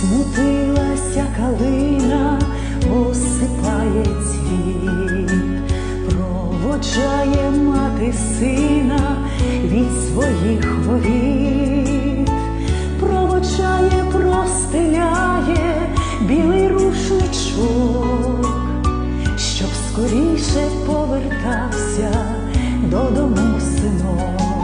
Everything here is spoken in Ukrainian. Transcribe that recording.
Смутилася калина, осипає цвіт, проводжає мати сина від своїх воріт, проводжає, простеляє білий рушничок, щоб скоріше повертався додому синок.